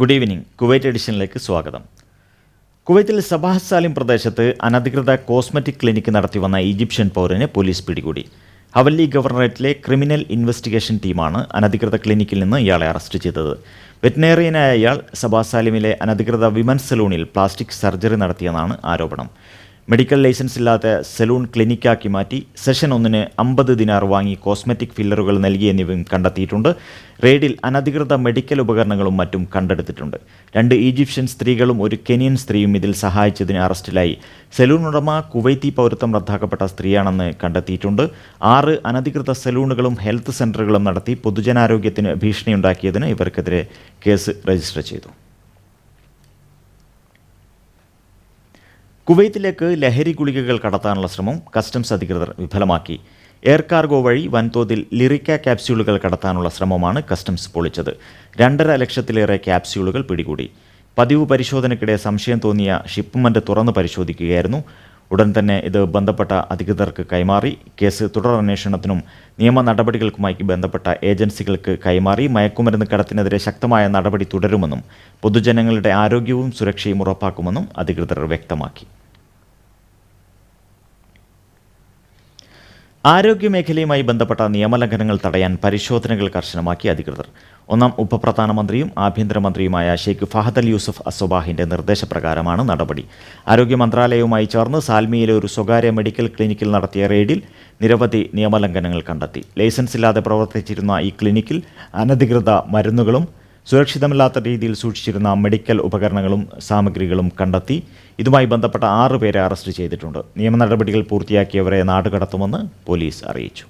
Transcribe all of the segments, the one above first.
Good evening Kuwait എഡിഷനിലേക്ക് സ്വാഗതം. കുവൈത്തിൽ Sabah Salem പ്രദേശത്ത് അനധികൃത കോസ്മെറ്റിക് ക്ലിനിക്ക് നടത്തിവന്ന ഈജിപ്ഷ്യൻ പൗരനെ പോലീസ് പിടികൂടി. ഹവല്ലി ഗവർണറേറ്റിലെ ക്രിമിനൽ ഇൻവെസ്റ്റിഗേഷൻ ടീമാണ് അനധികൃത ക്ലിനിക്കിൽ നിന്ന് ഇയാളെ അറസ്റ്റ് ചെയ്തത്. വെറ്റിനേറിയനായ ഇയാൾ സബാഹ് സാലിമിലെ അനധികൃത വിമൻ സലൂണിൽ പ്ലാസ്റ്റിക് സർജറി നടത്തിയെന്നാണ് ആരോപണം. മെഡിക്കൽ ലൈസൻസ് ഇല്ലാത്ത സലൂൺ ക്ലിനിക്കാക്കി മാറ്റി സെഷൻ ഒന്നിന് അമ്പത് ദിനാർ വാങ്ങി കോസ്മെറ്റിക് ഫില്ലറുകൾ നൽകി എന്നിവയും കണ്ടെത്തിയിട്ടുണ്ട്. റെയ്ഡിൽ അനധികൃത മെഡിക്കൽ ഉപകരണങ്ങളും മറ്റും കണ്ടെടുത്തിട്ടുണ്ട്. രണ്ട് ഈജിപ്ഷ്യൻ സ്ത്രീകളും ഒരു കെനിയൻ സ്ത്രീയും ഇതിൽ സഹായിച്ചതിന് അറസ്റ്റിലായി. സലൂൺ ഉടമ കുവൈത്തി പൗരത്വം റദ്ദാക്കപ്പെട്ട സ്ത്രീയാണെന്ന് കണ്ടെത്തിയിട്ടുണ്ട്. ആറ് അനധികൃത സലൂണുകളും ഹെൽത്ത് സെന്ററുകളും നടത്തി പൊതുജനാരോഗ്യത്തിന് ഭീഷണിയുണ്ടാക്കിയതിന് ഇവർക്കെതിരെ കേസ് രജിസ്റ്റർ ചെയ്തു. കുവൈത്തിലേക്ക് ലഹരി ഗുളികകൾ കടത്താനുള്ള ശ്രമം കസ്റ്റംസ് അധികൃതർ വിഫലമാക്കി. എയർ കാർഗോ വഴി വൻതോതിൽ ലിറിക്ക ക്യാപ്സ്യൂളുകൾ കടത്താനുള്ള ശ്രമമാണ് കസ്റ്റംസ് പൊളിച്ചത്. രണ്ടര ലക്ഷത്തിലേറെ ക്യാപ്സ്യൂളുകൾ പിടികൂടി. പതിവ് പരിശോധനയ്ക്കിടെ സംശയം തോന്നിയ ഷിപ്പ്മെന്റ് തുറന്ന് പരിശോധിക്കുകയായിരുന്നു ഉടൻ തന്നെ ഇത് ബന്ധപ്പെട്ട അധികൃതർക്ക് കൈമാറി. കേസ് തുടരന്വേഷണത്തിനും നിയമ നടപടികൾക്കുമായി ബന്ധപ്പെട്ട ഏജൻസികൾക്ക് കൈമാറി. മയക്കുമരുന്ന് കടത്തിനെതിരെ ശക്തമായ നടപടി തുടരുമെന്നും പൊതുജനങ്ങളുടെ ആരോഗ്യവും സുരക്ഷയും ഉറപ്പാക്കുമെന്നും അധികൃതർ വ്യക്തമാക്കി. ആരോഗ്യമേഖലയുമായി ബന്ധപ്പെട്ട നിയമലംഘനങ്ങൾ തടയാൻ പരിശോധനകൾ കർശനമാക്കി അധികൃതർ. ഒന്നാം ഉപപ്രധാനമന്ത്രിയും ആഭ്യന്തരമന്ത്രിയുമായ ഷെയ്ഖ് ഫഹദ് അൽ യൂസഫ് അസോബാഹിന്റെ നിർദ്ദേശപ്രകാരമാണ് നടപടി. ആരോഗ്യ മന്ത്രാലയവുമായി ചേർന്ന് സാൽമിയിലെ ഒരു സ്വകാര്യ മെഡിക്കൽ ക്ലിനിക്കിൽ നടത്തിയ റെയ്ഡിൽ നിരവധി നിയമലംഘനങ്ങൾ കണ്ടെത്തി. ലൈസൻസ് ഇല്ലാതെ പ്രവർത്തിച്ചിരുന്ന ഈ ക്ലിനിക്കിൽ അനധികൃത മരുന്നുകളും സുരക്ഷിതമല്ലാത്ത രീതിയിൽ സൂക്ഷിച്ചിരുന്ന മെഡിക്കൽ ഉപകരണങ്ങളും സാമഗ്രികളും കണ്ടെത്തി. ഇതുമായി ബന്ധപ്പെട്ട ആറ് പേരെ അറസ്റ്റ് ചെയ്തിട്ടുണ്ട്. നിയമ നടപടികൾ പൂർത്തിയാക്കിയവരെ നാടുകടത്തുമെന്ന് പോലീസ് അറിയിച്ചു.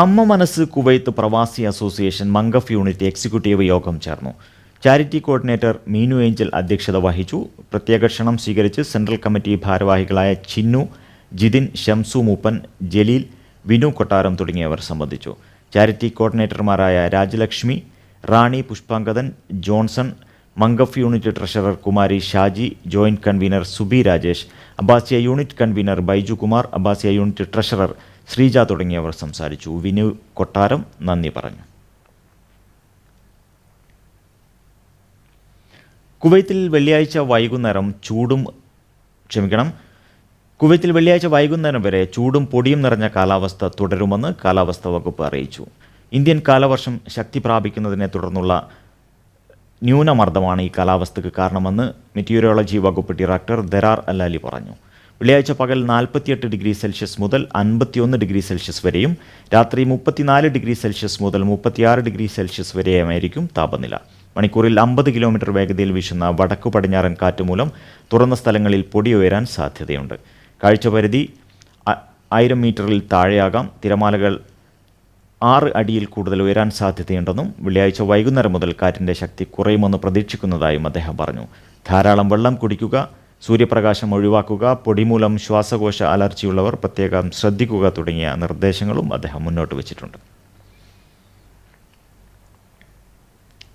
അമ്മ മനസ്സ് കുവൈത്ത് പ്രവാസി അസോസിയേഷൻ മംഗഫ് യൂണിറ്റ് എക്സിക്യൂട്ടീവ് യോഗം ചേർന്നു. ചാരിറ്റി കോർഡിനേറ്റർ മീനു ഏഞ്ചൽ അധ്യക്ഷത വഹിച്ചു. പ്രത്യേക ക്ഷണം സ്വീകരിച്ച് സെൻട്രൽ കമ്മിറ്റി ഭാരവാഹികളായ ചിന്നു ജിതിൻ ഷംസു മൂപ്പൻ ജലീൽ വിനു കൊട്ടാരം തുടങ്ങിയവർ സംബന്ധിച്ചു. Charity കോർഡിനേറ്റർമാരായ Rajalakshmi Rani Pushpangadan Johnson Mangaf unit treasurer Kumari Shaji joint convener Subi Rajesh Abbasiya unit convener Baiju Kumar Abbasiya unit treasurer Sreeja തുടങ്ങിയവർ സംസാരിച്ചു. വിനു കൊട്ടാരം നന്ദി പറഞ്ഞു. കുവൈത്തിൽ വെള്ളിയാഴ്ച വൈകുന്നേരം ചൂടും ക്ഷമിക്കണം കുവൈത്തിൽ വെള്ളിയാഴ്ച വൈകുന്നേരം വരെ ചൂടും പൊടിയും നിറഞ്ഞ കാലാവസ്ഥ തുടരുമെന്ന് കാലാവസ്ഥാ വകുപ്പ് അറിയിച്ചു. ഇന്ത്യൻ കാലവർഷം ശക്തി പ്രാപിക്കുന്നതിനെ തുടർന്നുള്ള ന്യൂനമർദ്ദമാണ് ഈ കാലാവസ്ഥയ്ക്ക് കാരണമെന്ന് മെറ്റീരിയോളജി വകുപ്പ് ഡയറക്ടർ ദരാർ അല്ലാലി പറഞ്ഞു. വെള്ളിയാഴ്ച പകൽ നാൽപ്പത്തിയെട്ട് ഡിഗ്രി സെൽഷ്യസ് മുതൽ അൻപത്തിയൊന്ന് ഡിഗ്രി സെൽഷ്യസ് വരെയും രാത്രി മുപ്പത്തിനാല് ഡിഗ്രി സെൽഷ്യസ് മുതൽ മുപ്പത്തിയാറ് ഡിഗ്രി സെൽഷ്യസ് വരെയുമായിരിക്കും താപനില. മണിക്കൂറിൽ അമ്പത് കിലോമീറ്റർ വേഗതയിൽ വീശുന്ന വടക്കു പടിഞ്ഞാറൻ കാറ്റ് മൂലം തുറന്ന സ്ഥലങ്ങളിൽ പൊടി ഉയരാൻ സാധ്യതയുണ്ട്. കാഴ്ചപരിധി ആയിരം മീറ്ററിൽ താഴെയാകാം. തിരമാലകൾ ആറ് അടിയിൽ കൂടുതൽ ഉയരാൻ സാധ്യതയുണ്ടെന്നും വെള്ളിയാഴ്ച വൈകുന്നേരം മുതൽ കാറ്റിന്റെ ശക്തി കുറയുമെന്ന് പ്രതീക്ഷിക്കുന്നതായും അദ്ദേഹം പറഞ്ഞു. ധാരാളം വെള്ളം കുടിക്കുക സൂര്യപ്രകാശം ഒഴിവാക്കുക പൊടിമൂലം ശ്വാസകോശ അലർജിയുള്ളവർ പ്രത്യേകം ശ്രദ്ധിക്കുക തുടങ്ങിയ നിർദ്ദേശങ്ങളും അദ്ദേഹം മുന്നോട്ട് വച്ചിട്ടുണ്ട്.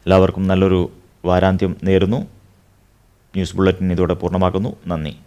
എല്ലാവർക്കും നല്ലൊരു വാരാന്ത്യം നേരുന്നു. ന്യൂസ് ബുള്ളറ്റിൻ ഇതോടെ പൂർണമാക്കുന്നു. നന്ദി.